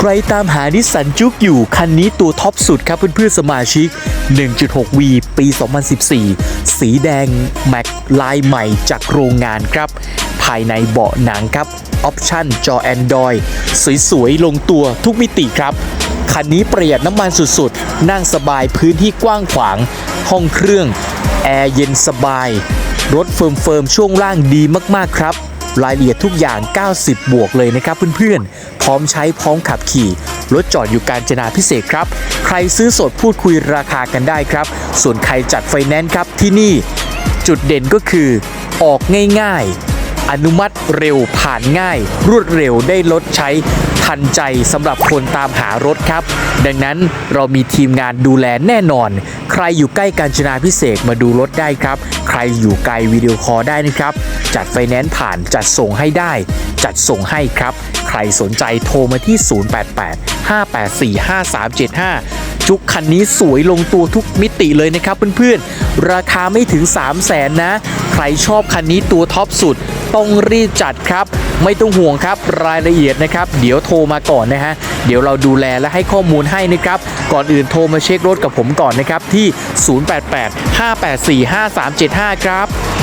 ใครตามหานิสสันจุกอยู่ คันนี้ตัวท็อปสุดครับเพื่อนๆสมาชิก 1.6V ปี 2014 สีแดง แม็กลายใหม่จากโรงงานครับ ภายในเบาะหนังครับ ออปชั่นจอ Android สวยๆ ลงตัวทุกมิติครับ คันนี้ประหยัดน้ำมันสุดๆ นั่งสบายพื้นที่กว้างขวาง ห้องเครื่อง แอร์เย็นสบาย รถเฟิร์มๆ ช่วงล่างดีมากๆครับ รายละเอียดทุกอย่าง 90 บวกเลยนะครับเพื่อนๆ พร้อมใช้พร้อมขับขี่รถจอดอยู่การจนาพิเศษครับ ใครซื้อสดพูดคุยราคากันได้ครับ ส่วนใครจัดไฟแนนซ์ครับที่นี่ จุดเด่นก็คือออกง่ายๆ อนุมัติเร็วผ่านง่าย รวดเร็วได้ลดใช้ทันใจสำหรับคนตามหารถครับ ดังนั้นเรามีทีมงานดูแลแน่นอน ใครอยู่ใกล้การจนาพิเศษมาดูรถได้ครับ ใครอยู่ไกลวิดีโอคอลได้นะครับ จัดไฟแนนซ์ผ่านจัดส่งให้ได้ จัดส่งให้ครับ ใครสนใจโทรมาที่ 088 584 5375 จุกคันนี้สวยลงตัวทุกมิติเลยนะครับเพื่อนๆ ราคาไม่ถึง 3 0 0แสนนะ ใครชอบคันนี้ตัวท็อปสุด ต้องรีบจัดครับ ไม่ต้องห่วงครับรายละเอียดนะครับ เดี๋ยวโทรมาก่อนนะฮะเดี๋ยวเราดูแลและให้ข้อมูลให้นะครับก่อนอื่นโทรมาเช็ครถกับผมก่อนนะครับที่ 088 584 5375 ครับ